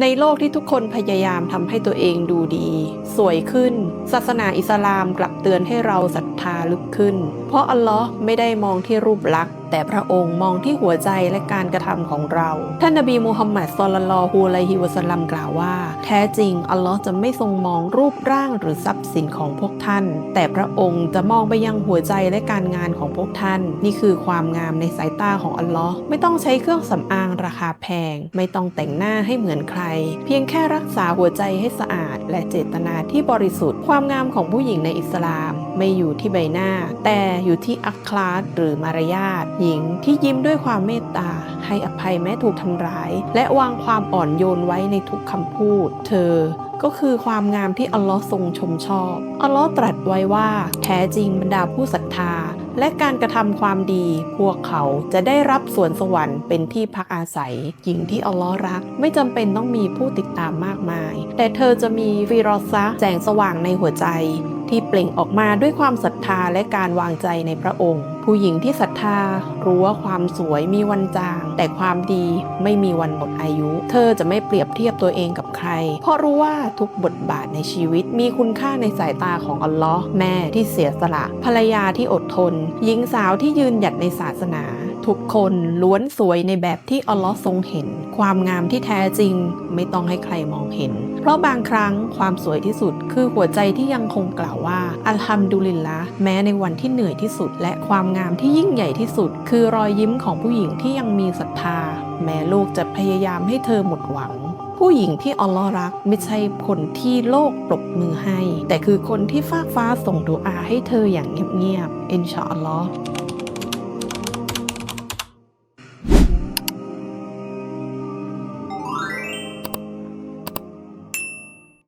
ในโลกที่ทุกคนพยายามทำให้ตัวเองดูดี สวยขึ้น ศาสนาอิสลามกลับเตือนให้เราศรัทธาลึกขึ้น เพราะอัลลอฮ์ไม่ได้มองที่รูปลักษณ์ แต่พระองค์มองที่หัวใจและการกระทำของเรา ท่านนบีมูฮัมมัดศ็อลลัลฮุอะลัยฮิวสัลลัมกล่าวว่า แท้จริง อัลลอฮ์จะไม่ทรงมองรูปร่างหรือทรัพย์สินของพวกท่าน แต่พระองค์จะมองไปยังหัวใจและการงานของพวกท่าน นี่คือความงามในสายตาของอัลลอฮ์ไม่ต้องใช้เครื่องสำอางราคาแพง ไม่ต้องแต่งหน้าให้เหมือนใคร เพียงแค่รักษาหัวใจให้สะอาด และเจตนาที่บริสุทธิ์ ความงามของผู้หญิงในอิสลาม ไม่อยู่ที่ใบหน้า แต่อยู่ที่อัคลาสหรือมารยาทหญิงที่ยิ้มด้วยความเมตตา ให้อภัยแม้ถูกทำร้าย และวางความอ่อนโยนไว้ในทุกคำพูด เธอก็คือความงามที่อัลลอฮ์ทรงชมชอบ อัลลอฮ์ตรัสไว้ว่า แท้จริงบรรดาผู้ศรัทธา และการกระทำความดี พวกเขาจะได้รับสวนสวรรค์เป็นที่พักอาศัย หญิงที่อัลลอฮ์รัก ไม่จำเป็นต้องมีผู้ติดตามมากมาย แต่เธอจะมีฟิรอซะแสงสว่างในหัวใจ ที่เปล่งออกมาด้วยความศรัทธาและการวางใจในพระองค์ ผู้หญิงที่ศรัทธารู้ว่าความสวยมีวันจาง แต่ความดีไม่มีวันหมดอายุ เธอจะไม่เปรียบเทียบตัวเองกับใคร เพราะรู้ว่าทุกบทบาทในชีวิตมีคุณค่าในสายตาของอัลลอฮ์แม่ที่เสียสละ ภรรยาที่อดทน หญิงสาวที่ยืนหยัดในศาสนา ทุกคนล้วนสวยในแบบที่อัลลอฮ์ทรงเห็น ความงามที่แท้จริงไม่ต้องให้ใครมองเห็น เพราะบางครั้งความสวยที่สุด คือหัวใจที่ยังคงกล่าวว่า อัลฮัมดุลิลละแม้ในวันที่เหนื่อยที่สุด และความงามที่ยิ่งใหญ่ที่สุด คือรอยยิ้มของผู้หญิงที่ยังมีศรัทธา แม้โลกจะพยายามให้เธอหมดหวังผู้หญิงที่อัลลอฮ์รักไม่ใช่คนที่โลกปรบมือให้ แต่คือคนที่ฟากฟ้าส่งดุอาให้เธออย่างเงียบๆอินชาอัลลอฮ์